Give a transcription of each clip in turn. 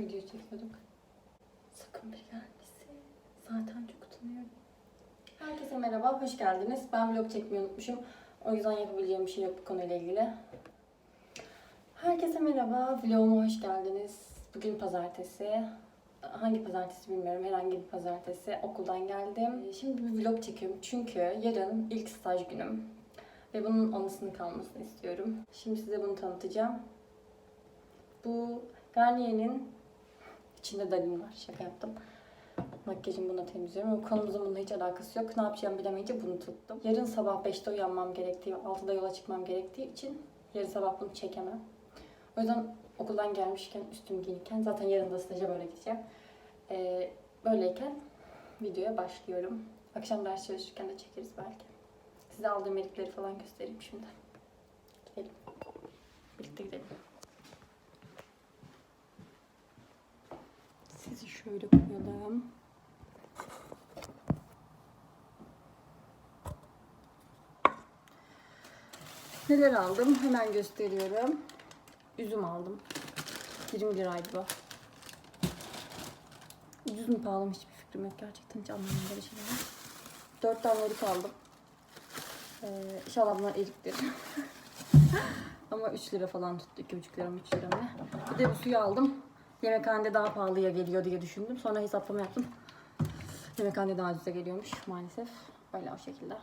Video çekiyorduk? Sakın biri gelmesin. Zaten çok utanıyorum. Herkese merhaba, hoş geldiniz. Ben vlog çekmeyi unutmuşum. O yüzden yapabileceğim bir şey yok bu konuyla ilgili. Herkese merhaba, vloguma hoş geldiniz. Bugün pazartesi. Hangi pazartesi bilmiyorum, herhangi bir pazartesi. Okuldan geldim. Şimdi bir vlog çekiyorum çünkü yarın ilk staj günüm. Ve bunun anısını kalmasını istiyorum. Şimdi size bunu tanıtacağım. Bu Garnier'in içinde Dalin var. Şaka yaptım. Makyajımı buna temizliyorum konumuzun bununla hiç alakası yok. Ne yapacağımı bilemeyince bunu tuttum. Yarın sabah 5'te uyanmam gerektiği, 6'da yola çıkmam gerektiği için yarın sabah bunu çekemem. O yüzden okuldan gelmişken, üstüm giyinirken zaten yarın da staja böyle gideceğim. Ee, böyleyken videoya başlıyorum. Akşam ders çalışırken de çekeriz belki. Size aldığım melikleri falan göstereyim şimdi. Şöyle koyalım. Neler aldım? Hemen gösteriyorum. Üzüm aldım. 20 liraydı bu. Ucuz mu pahalı mı hiçbir fikrim yok. Gerçekten hiç anlamıyorum böyle şeyleri. 4 tane erik aldım. Ee, inşallah bunlar eriktir. Ama 3 lira falan tuttu. 2,5 lira mı 3 lira mı? Bir de bu suyu aldım. Yemekhanede daha pahalıya geliyor diye düşündüm. Sonra hesaplama yaptım. Yemekhanede daha ucuza geliyormuş maalesef. Öyle o şekilde.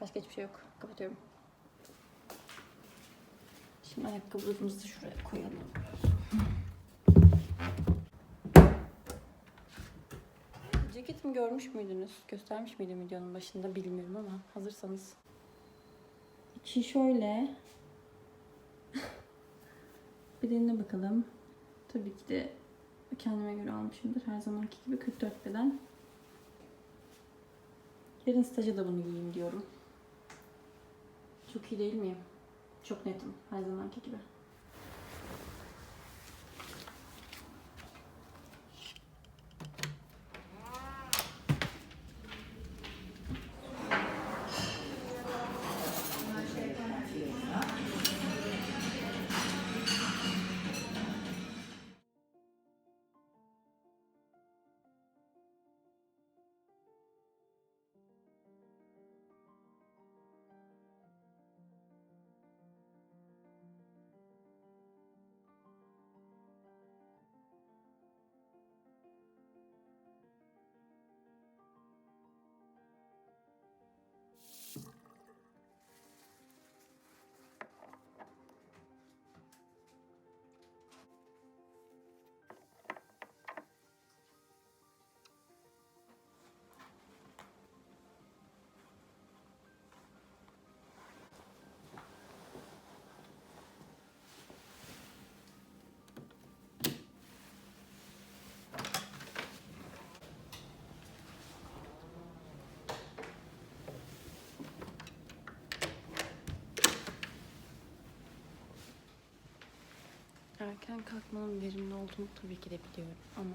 Başka hiçbir şey yok. Kapatıyorum. Şimdi ayakkabılarımızı şuraya koyalım. Ceketimi görmüş müydünüz? Göstermiş miydim videonun başında bilmiyorum ama hazırsanız. İçi şöyle. Bedenine bakalım. Tabii ki de kendime göre almışımdır. Her zamanki gibi 44 beden. Yarın staja da bunu giyeyim diyorum. Çok iyi değil miyim? Çok netim. Her zamanki gibi. Erken kalkmanın verimli olduğunu tabii ki de biliyorum ama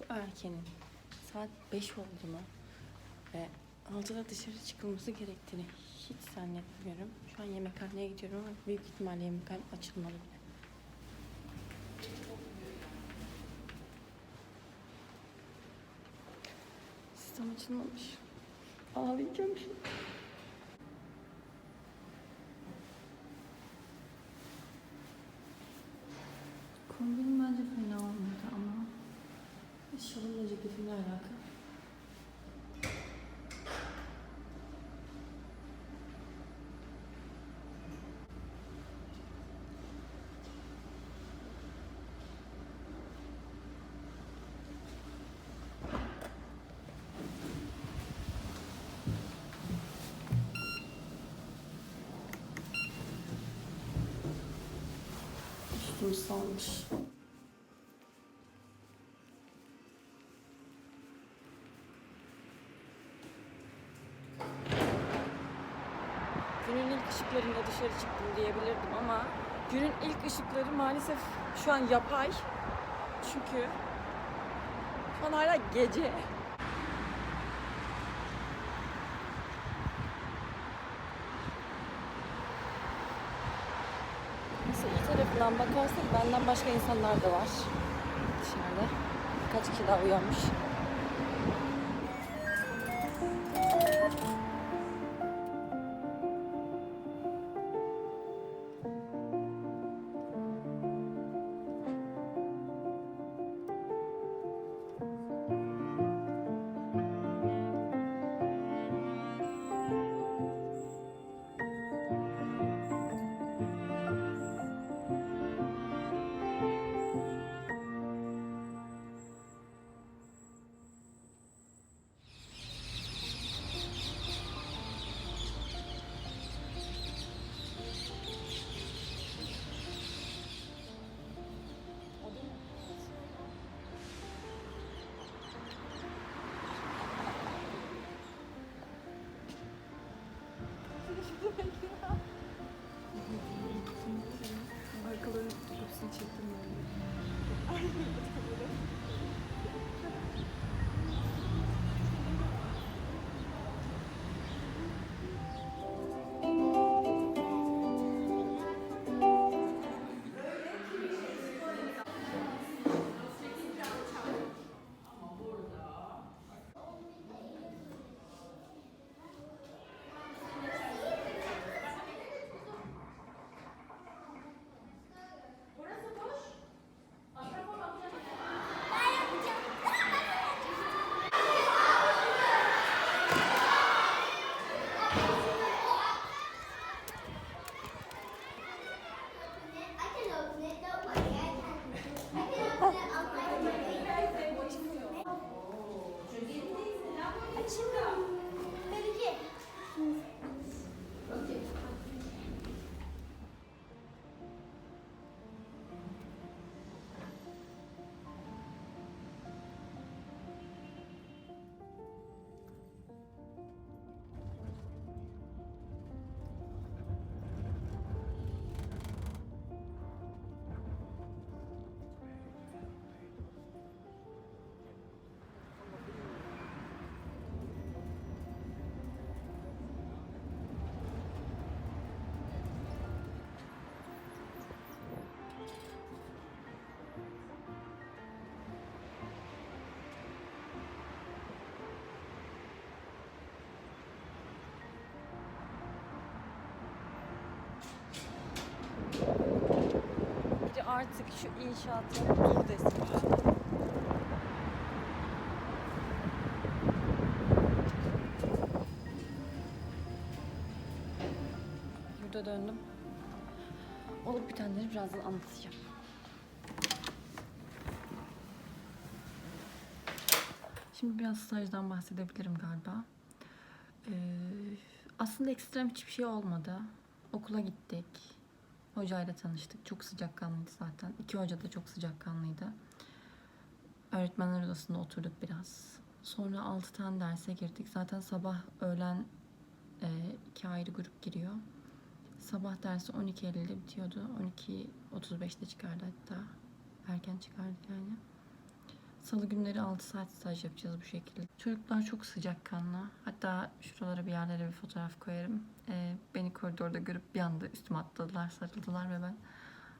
bu erkenin saat 5 olduğunu ve 6'da dışarı çıkılması gerektiğini hiç zannetmiyorum. Şu an yemekhaneye gidiyorum ama büyük ihtimalle yemekhane açılmalı bile. Sistem açılmamış. Ağlayacağım şimdi. Kombinim bence fena olmadı ama şalımla ceketimle alakalı. Üstüm salmış. Günün ilk ışıklarında dışarı çıktım diyebilirdim ama günün ilk ışıkları maalesef şu an yapay. Çünkü şu an hala gece. Tarafından bakarsak benden başka insanlar da var. dışarıda. Kaç kişi daha uyanmış. Artık şu inşaata dur desin. Yurda döndüm. Olup bitenleri birazdan anlatacağım. Şimdi biraz stajdan bahsedebilirim galiba. Ee, aslında ekstrem hiçbir şey olmadı. Okula gittik. Hocayla tanıştık. Çok sıcakkanlıydı zaten. İki hoca da çok sıcakkanlıydı. Öğretmenler odasında oturduk biraz. Sonra altı tane derse girdik. Zaten sabah öğlen e, iki ayrı grup giriyor. Sabah dersi 12.50'de bitiyordu. 12.35'te çıkardı hatta. Erken çıkardı yani. Salı günleri 6 saat staj yapacağız bu şekilde. Çocuklar çok sıcakkanlı. Hatta şuralara bir yerlere bir fotoğraf koyarım. Ee, beni koridorda görüp bir anda üstüme atladılar, sarıldılar ve ben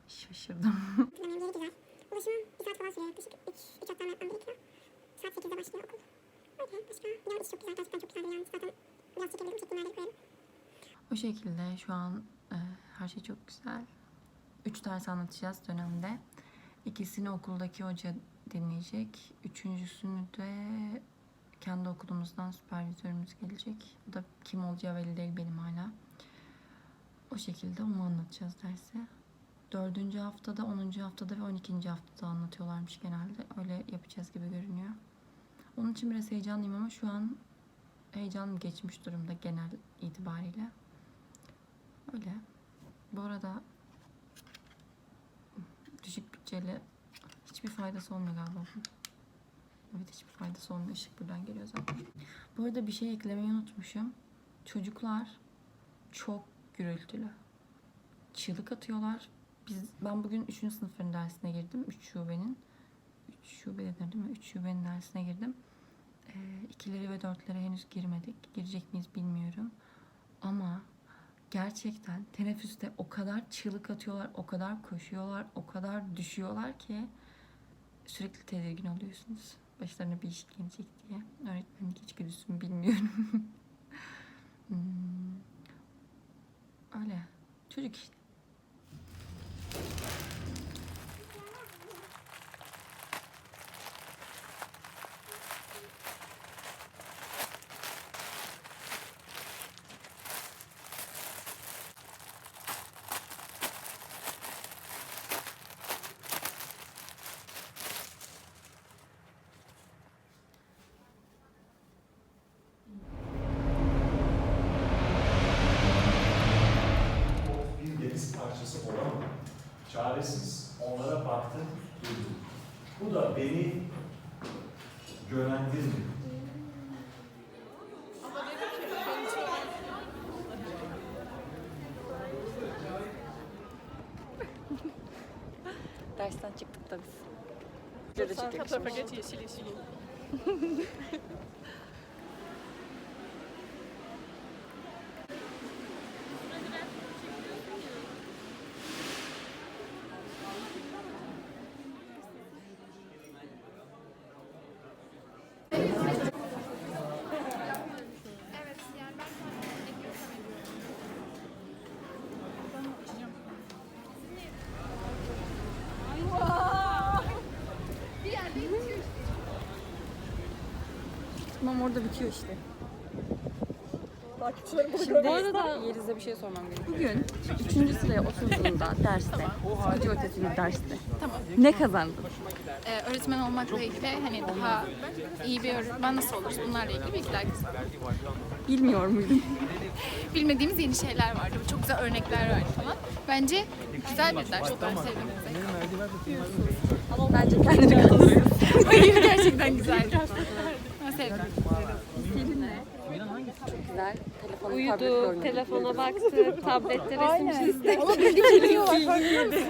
şaşırdım. Planın yeri güzel. Ulaşımı bir saat falan sürüyor yaklaşık. Üç, üç aktarma yapmam gerekiyor. Saat 8'de başlıyor okul. Öyle başka. Bina içi çok güzel. Gerçekten çok güzel bir yer. Zaten biraz çekebilirim. Çekimlerde koyarım. O şekilde şu an e, her şey çok güzel. Üç ders anlatacağız dönemde. İkisini okuldaki hoca dinleyecek. Üçüncüsünü de kendi okulumuzdan süpervizörümüz gelecek. O da kim olacağı belli değil benim hala. O şekilde onu anlatacağız dersi. Dördüncü haftada, onuncu haftada ve on ikinci haftada anlatıyorlarmış genelde. Öyle yapacağız gibi görünüyor. Onun için biraz heyecanlıyım ama şu an heyecanım geçmiş durumda genel itibariyle. Öyle. Bu arada düşük bütçeli hiçbir faydası olmuyor galiba. Evet hiçbir faydası olmuyor. Işık buradan geliyor zaten. Bu arada bir şey eklemeyi unutmuşum. Çocuklar çok gürültülü. Çığlık atıyorlar. Biz, ben bugün 3. sınıfın dersine girdim. 3 şubenin. 3 şube dedim değil mi? 3 şubenin dersine girdim. Ee, ikileri ve dörtlere henüz girmedik. Girecek miyiz bilmiyorum. Ama gerçekten teneffüste o kadar çığlık atıyorlar, o kadar koşuyorlar, o kadar düşüyorlar ki sürekli tedirgin oluyorsunuz. Başlarına bir iş gelecek diye. Öğretmenlik içgüdüsü mü bilmiyorum. Hmm. Öyle. Çocuk işte. Dersten çıktık da biz. Çok yakışmış. geç yeşil yeşil. Tamam orada bitiyor işte. Şimdi bu arada Yeliz'e bir şey sormam gerekiyor. Bugün üçüncü sıraya oturduğunda derste, sıkıcı ötesi bir derste. Ne kazandın? Ee, öğretmen olmakla ilgili hani daha iyi bir öğretmen nasıl oluruz bunlarla ilgili bilgiler kazandım. Bilmiyor muydun? Bilmediğimiz yeni şeyler vardı. Çok güzel örnekler vardı falan. Bence güzel bir ders. Ben sevdim. Bence kendini kandırıyorsun. Hayır gerçekten güzeldi. Ben sevdim. Güzel. Telefonu Uyudu, telefona baktı, tablette resim çizdi. Selin.